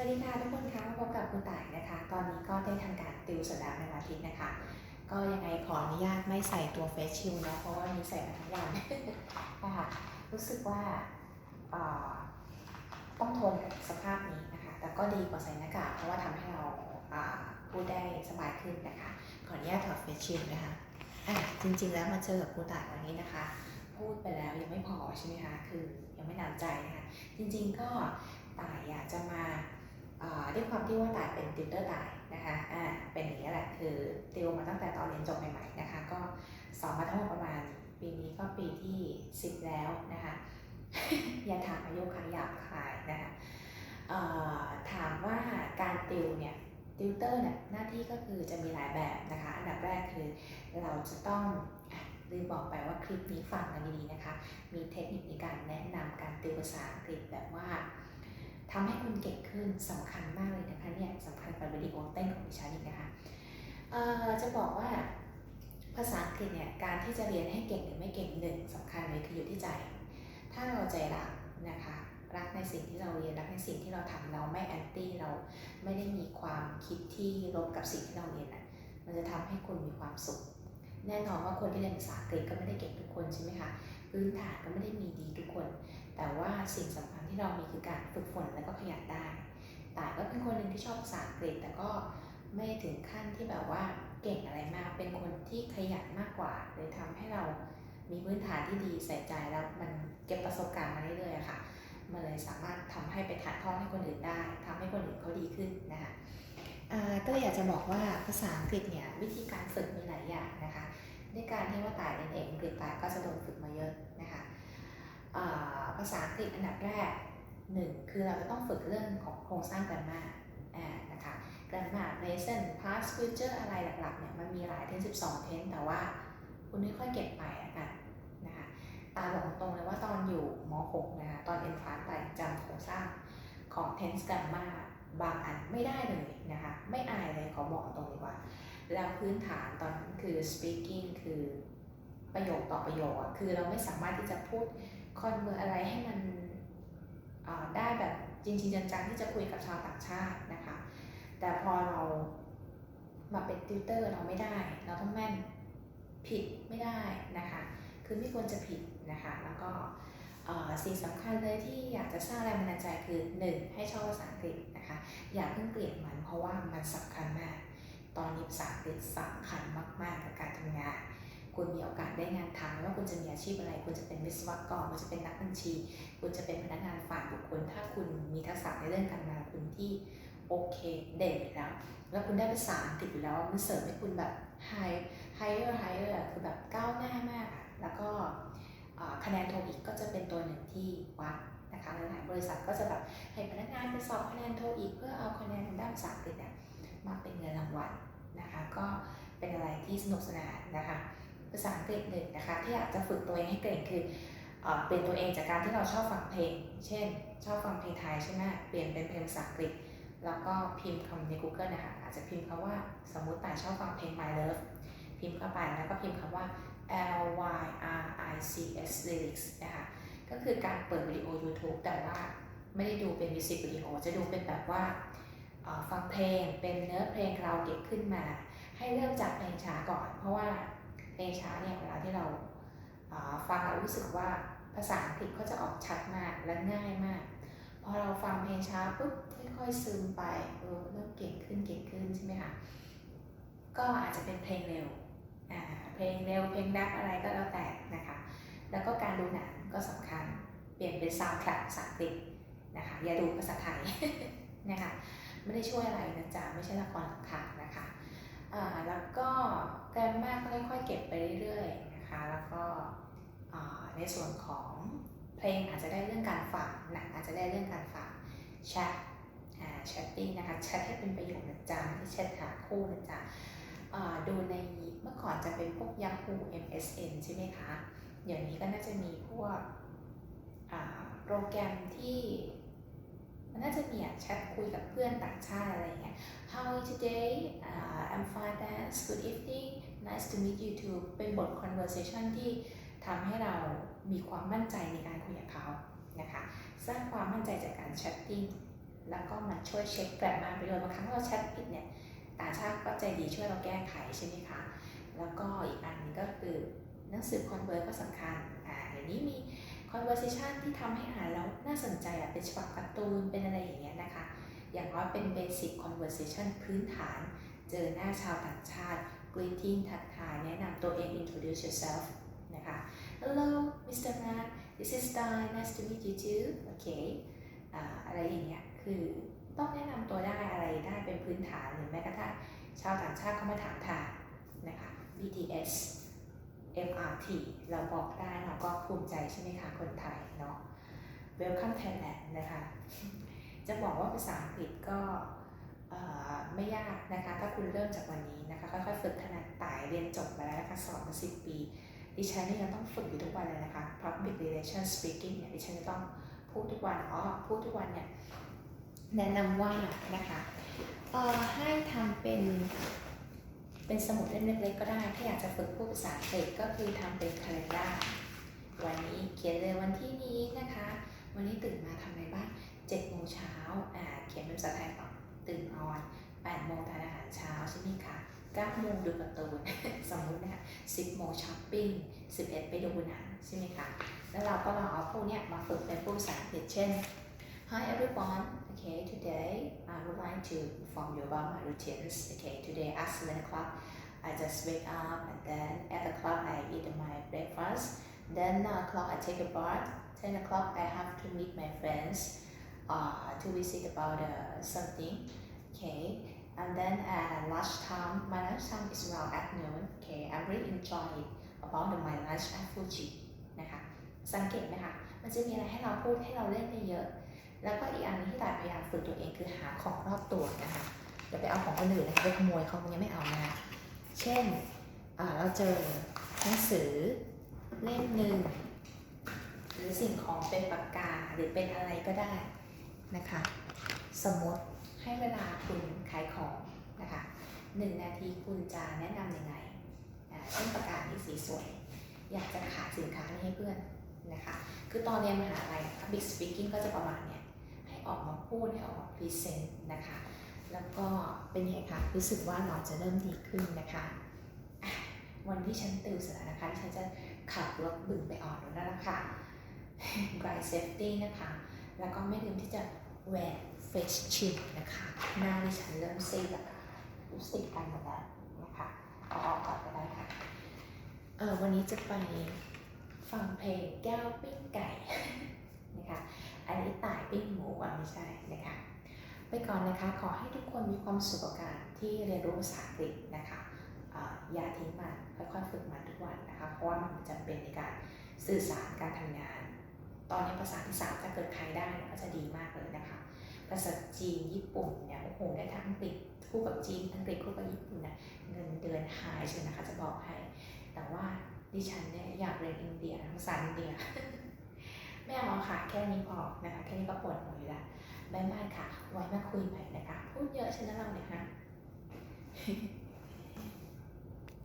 วัสดีค่ะทุกคนคะมาพบกับคุณต่ายนะคะ ตอนนี้ก็ได้ทำการติวสัปดาห์ในวันอาทิตย์นะคะ ก็ยังไงขออนุญาตไม่ใส่ตัวเฟซชิลนะ เพราะว่ามีใส่มาทั้งวันนะคะรู้สึกว่าต้องทนกับสภาพนี้นะคะ แต่ก็ดีกว่าใส่หน้ากากเพราะว่าทำให้เราพูดได้สบายขึ้นนะคะ ขออนุญาตถอดเฟซชิลนะคะอะจริงๆแล้วมาเจอกับครูต่ายวันนี้นะคะ พูดไปแล้วยังไม่พอใช่ไหมคะ คือยังไม่หนำใจนะคะ จริงๆก็ต่ายอยากจะมา ด้วยความที่ว่าตายเป็นติวเตอร์ตายนะคะ อ่า เป็นอย่างนี้แหละคือติวมาตั้งแต่ตอนเรียนจบใหม่ๆนะคะ ก็สอนมาทั้งหมดประมาณปีนี้ก็ปีที่10แล้วนะคะ อย่าถามอายุค่ะหยาบคายนะคะเอ่อถามว่าการติวเนี่ยติวเตอร์เนี่ยหน้าที่ก็คือจะมีหลายแบบนะคะ อันดับแรกคือเราจะต้องลืมบอกไปว่าคลิปนี้ฟังกันดีๆนะคะ มีเทคนิคในการแนะนำการติวภาษาอังกฤษแบบว่า ทำให้คุณเก่งขึ้นสำคัญมากเลยนะคะเนี่ยสำคัญกว่าวิดีโอเต้นของดิฉันอีกนะคะเอ่อจะบอกว่าภาษาอังกฤษเนี่ยการที่จะเรียนให้เก่งหรือไม่เก่งหนึ่งสำคัญเลยคืออยู่ที่ใจ ถ้าเราใจรักนะคะรักในสิ่งที่เราเรียนรักในสิ่งที่เราทำเราไม่แอนตี้เราไม่ได้มีความคิดที่ลบกับสิ่งที่เราเรียนอะมันจะทำให้คุณมีความสุข แน่นอนว่าคนที่เรียนภาษาอังกฤษก็ไม่ได้เก่งทุกคนใช่ไหมคะ พื้นฐานก็ไม่ได้มีดีทุกคน แต่ว่าสิ่งสำคัญที่เรามีคือการฝึกฝนและก็ขยันได้แต่ก็เป็นคนหนึ่งที่ชอบภาษาอังกฤษแต่ก็ไม่ถึงขั้นที่แบบว่าเก่งอะไรมาก เป็นคนที่ขยันมากกว่าเลยทำให้เรามีพื้นฐานที่ดีใส่ใจแล้วมันเก็บประสบการณ์มาเรื่อยๆค่ะ มันเลยสามารถทำให้ไปถ่ายทอดให้คนอื่นได้ทำให้คนอื่นเขาดีขึ้นนะคะก็อยากจะบอกว่าภาษาอังกฤษเนี่ยวิธีการฝึกมีหลายอย่างนะคะ วยการที่ว่าตายเรียนเองอังกฤษตายก็จะโดนฝึกมาเยอะนะคะภาษาอังกฤษอันดับแรกหนึ่งคือเราจะต้องฝึกเรื่องของโครงสร้างกร m มาอ่านะคะกร m มา lesson past future อะไรหลักๆเนี่ยมันมีหลายเทน12 เทนแต่ว่าคุณไม่ค่อยเก็บไปละกันนะคะตาบอกตรงเลยว่าตอนอยู่ม .6 นะคะตอน e n t r a n c e ไปจำโครงสร้างของ tense grammar บางอันไม่ได้เลยนะคะไม่อายเลยขอบอกตรงดีกว่า แล้วพื้นฐานตอนนั้นคือ speaking คือประโยคต่อประโยคอะคือเราไม่สามารถที่จะพูดคอนเวอร์อะไรให้มันได้แบบจริงๆจังๆที่จะคุยกับชาวต่างชาตินะคะ แต่พอเรามาเป็นติวเตอร์เราไม่ได้ เราต้องแม่นผิดไม่ได้นะคะ คือไม่ควรจะผิดนะคะ แล้วก็สิ่งสำคัญเลยที่อยากจะสร้างแรงบันดาลใจคือ 1. ให้ชอบภาษาอังกฤษนะคะ อย่าเพิ่งเกลียดมันเพราะว่ามันสำคัญมาก ตอนนี้ภาษาอังกฤษสำคัญมาก ๆ กับการทำงาน คุณมีโอกาสได้งานทำไม่ว่าคุณจะมีอาชีพอะไร คุณจะเป็นวิศวกรคุณจะเป็นนักบัญชี คุณจะเป็นพนักงานฝ่ายบุคคล ถ้าคุณมีทักษะในเรื่องการงานคุณที่โอเคเด่นแล้ว แล้วคุณได้ภาษาอังกฤษอยู่แล้วมันเสริมให้คุณแบบ high higher higher อะคือแบบก้าวหน้ามากแล้วก็คะแนนโทอีกก็จะเป็นตัวหนึ่งที่วัดนะคะหลายบริษัทก็จะแบบให้พนักงานไปสอบคะแนนโทอีกเพื่อเอาคะแนนทางด้านภาษาอังกฤษเนี่ยมาเป็นเงินรางวัล นะคะ ก็เป็นอะไรที่สนุกสนานนะคะ ภาษาอังกฤษหนึ่งนะคะ ที่อยากจะฝึกตัวเองให้เก่งคือเอเปลี่ยนตัวเองจากการที่เราชอบฟังเพลง เช่น ชอบฟังเพลงไทยใช่ไหมเปลี่ยนเป็นเพลงภาษาอังกฤษ แล้วก็พิมพ์คำใน Google นะคะ อาจจะพิมพ์คำว่าสมมุติแต่ชอบฟังเพลง My Love พิมพ์เข้าไปแล้วก็พิมพ์คำว่า L Y R I C S lyrics นะคะ ก็คือการเปิดวิดีโอ YouTube แต่ว่าไม่ได้ดูเป็นมิวสิกวิดีโอ จะดูเป็นแบบว่า ฟังเพลงเป็นเนื้อเพลงเราเก็บขึ้นมา ให้เริ่มจากเพลงช้าก่อน เพราะว่าเพลงช้าเนี่ยเวลาที่เราฟังเรารู้สึกว่าภาษาอังกฤษก็จะออกชัดมากและง่ายมาก พอเราฟังเพลงช้าปุ๊บค่อยๆซึมไปเออเริ่มเก่งขึ้นเก่งขึ้นใช่ไหมคะก็อาจจะเป็นเพลงเร็วเพลงเร็วเพลงแรปอะไรก็แล้วแต่นะคะ แล้วก็การดูหนังก็สำคัญเปลี่ยนเป็นซาวด์แทร็กภาษาอังกฤษนะคะอย่าดูภาษาไทยนะคะ ไม่ได้ช่วยอะไรนะจ๊ะไม่ใช่ละครค่ะนะคะแล้วก็แกรมมาก็ค่อยๆเก็บไปเรื่อยๆนะคะแล้วก็ในส่วนของเพลงอาจจะได้เรื่องการฟังหนังอาจจะได้เรื่องการฟังแชทแชทติ้งนะคะแชทให้เป็นประโยคนะจ๊ะไม่ใช่แชทหาคู่นะจ๊ะดูในเมื่อก่อนจะเป็นพวก Yahoo MSN ใช่ไหมคะเดี๋ยวนี้ก็น่าจะมีพวกโปรแกรมที่ มันน่าจะมีแชทคุยกับเพื่อนต่างชาติอะไรเงี้ย How are you today uh, I'm fine thanks good evening nice to meet you too เป็นบท conversation ที่ทำให้เรามีความมั่นใจในการคุยกับเขานะคะ สร้างความมั่นใจจากการแชทติ้งแล้วก็มันช่วยเช็คแกรมาไปด้วยบางครั้งเราแชทผิดเนี่ยต่างชาติก็ใจดีช่วยเราแก้ไขใช่ไหมคะ แล้วก็อีกอันนึงก็คือหนังสือ Converse ก็สำคัญอ่าเดี๋ยวนี้มี conversation ที่ทำให้อ่านแล้วน่าสนใจอะเป็นฉบับการ์ตูนเป็นอะไรอย่างเงี้ยนะคะ อย่างน้อยเป็น basic conversation พื้นฐาน เจอหน้าชาวต่างชาติ greeting ทักทายแนะนำตัวเอง introduce yourself นะคะ hello Mr. Mark this is Dai nice to meet you too โอเคอ่าอะไรอย่างเงี้ยคือต้องแนะนำตัวได้อะไรได้เป็นพื้นฐานหรือแม้กระทั่งชาวต่างชาติเขามาถามทางนะคะ BTS MRT เราบอกได้เราก็ภูมิใจใช่ไหมคะคนไทยเนาะ Welcome Thailand นะคะ จะบอกว่าภาษาอังกฤษก็ไม่ยากนะคะ ถ้าคุณเริ่มจากวันนี้นะคะค่อยๆฝึกขนาดตายเรียนจบมาแล้วนะคะสอบมาสิปี ดิฉันนี่ยังต้องฝึกอยู่ทุกวันเลยนะคะ Public Relation Speaking เนี่ยดิฉันจะต้องพูดทุกวันอ๋อพูดทุกวันเนี่ยแนะนำว่านะคะให้ทำเป็น เป็นสมุดเล่มเล็กๆก็ได้ถ้าอยากจะฝึกพูดภาษาอังกฤษก็คือทำเป็น calendar วันนี้เขียนเลยวันที่นี้นะคะ วันนี้ตื่นมาทำอะไรบ้าง7โมงเช้าอ่าเขียนเป็นภาษาไทยก่อนตื่นนอน8โมงทานอาหารเช้าใช่ไหมคะ9โมงดูการ์ตูนสมมุตินะคะ10โมงช้อปปิ้ง11ไปดูหนังใช่ไหมคะแล้วเราก็ลองเอาพวกเนี้ยมาฝึกเป็นพูดภาษาอังกฤษเช่น Hi everyone okay today I would like to inform you about my routines okay today at 7 o'clock I just wake up and then 8 o'clock I eat my breakfast then 9 o'clock I take a bath 10 o'clock I have to meet my friends uh, to visit about uh, something okay and then at lunchtime my lunchtime is around at noon okay I really enjoy it about the, my lunch at Fuji นะคะสังเกตไหมคะ มันจะมีอะไรให้เราพูดให้เราเล่นได้เยอะ แล้วก็ อีกอันหนึงที่ต่ายพยายามฝึกตัวเองคือหาของรอบตัวนะคะอย่าไปเอาของคนอื่นนะคะไปขโมยเขายังไม่เอานะคะเช่นเราเจอหนังสือเล่มหนึ่งหรือสิ่งของเป็นปากกาหรือเป็นอะไรก็ได้นะคะ สมมติให้เวลาคุณขายของนะคะหนึ่งนาทีคุณจะแนะนำยังไงเช่นปากกานี้สีสวย อยากจะขายสินค้านี้ให้เพื่อนนะคะ คือตอนเรียนมหาลัย Public Speaking ก็จะประมาณเนี้ย ออกมาพูดให้ออกมาพรีเซนต์นะคะ แล้วก็เป็นไงคะรู้สึกว่าเราจะเริ่มดีขึ้นนะคะ วันที่ฉันติวเสร็จนะคะที่ฉันจะขับรถบึงไปออกแล้วล่ะค่ะ Dry Safety นะคะ แล้วก็ไม่ลืมที่จะแหวน Face Shield นะคะ หน้าที่ฉันเริ่มซีดแล้วรู้สึกกันหมดแล้วนะคะเอาออกก่อนก็ได้ค่ะเออวันนี้จะไปฟังเพลงแก้วปิ้งไก่ นะคะ อันนี้ต่ายปิ้งหมูอะไม่ใช่นะคะ ไปก่อนนะคะ ขอให้ทุกคนมีความสุขกับการที่เรียนรู้ภาษาอังกฤษนะคะอย่าทิ้งมันค่อยๆฝึกมันทุกวันนะคะ เพราะว่ามันจำเป็นในการสื่อสารการทำงาน ตอนนี้ภาษาที่สามถ้าเกิดใครได้ก็จะดีมากเลยนะคะ ภาษาจีนญี่ปุ่นเนี่ยโอ้โหได้ทั้งอังกฤษคู่กับจีนอังกฤษคู่กับญี่ปุ่นนะเงินเดือนหายใช่นะคะจะบอกให้ แต่ว่าดิฉันเนี่ยอยากเรียนอินเดียภาษาอินเดีย ไม่เอาค่ะ แค่นี้พอนะคะ แค่นี้ก็ปวดหัวอยู่ละบายบายค่ะ ไว้มาคุยใหม่นะคะ พูดเยอะใช่ไหมเราเนี่ยฮะ